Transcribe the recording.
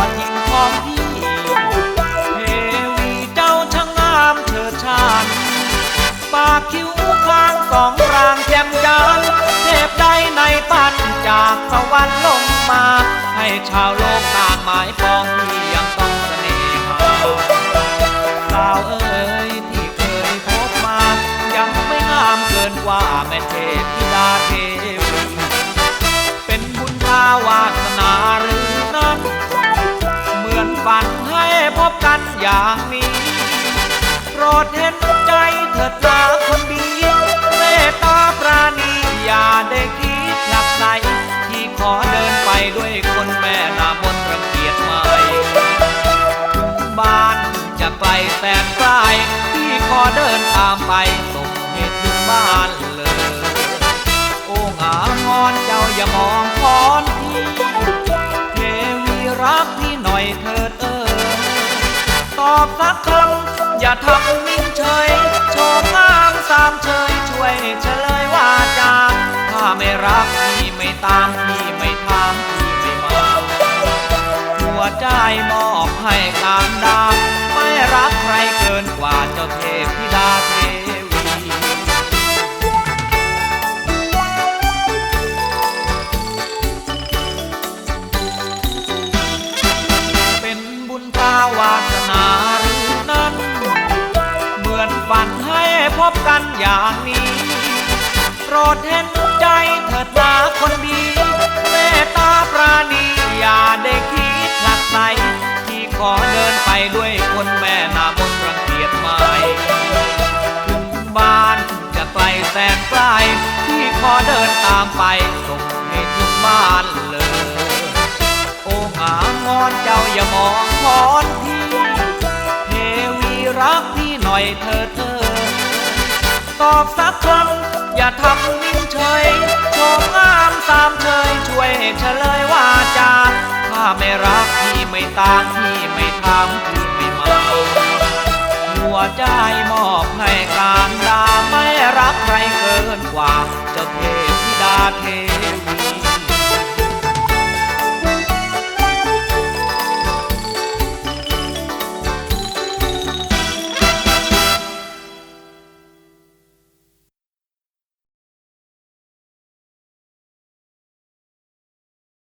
อดหญิงของพี่เทวีเจ้าช่างงามเธอชานปากคิ้วข้างสองรางแจ่มจันเทพใดในปั้นจากสวรรค์ลงมา ให้ชาวโลกตางหมายปองพี่ยังต้องเสน่หาสาวเอ๋ยที่เคยพบมา ยังไม่งามเกินกว่าแม่เทพธิดาเทวีเป็นบุญภาวาสนาหรื พบกันอย่างนี้โปรดเห็นใจเถิดนาคนดีเมตตาปราณีอย่าได้คิดหลักใสที่ขอเดินไปด้วยคนแม่นามนรังเกียจไม่บ้านจะไกลแสนไกลที่ขอเดินตามไปส่ อบสักคำ อย่าทำนิ่งเฉย โชมงามสามเฉย ช่วยเฉลยว่าจาถ้าไม่รักพี่ไม่ตามพี่ไม่ถามพี่ไม่มา หัวใจมอบให้การดาไม่รักใครเกินกว่าเจ้าเท บกันอย่างนี้ โปรดเห็นใจเถิดนาคนดีเมตตาปราณีอย่าได้คิดหลักใสที่ขอเดินไปด้วยคนแม่นามนรังเกียจไม่ถึงบ้านจะไกลแสนไกลที่ขอเดินตามไปส่งให้ถึงบ้านเลย โอ้งามอนเจ้าอย่ามองพรพี่เทวีรักพี่หน่อยเถิดเธอ ตอบสักคำอย่าทำนิ่งเฉยชมงามตามเคยช่วยเฉลยว่าจาถ้าไม่รักพี่ไม่ตามพี่ไม่ทำพี่ไม่เมาหัวใจมอบให้การดาไม่รักใครเกินกว่าจะเทพิดาเท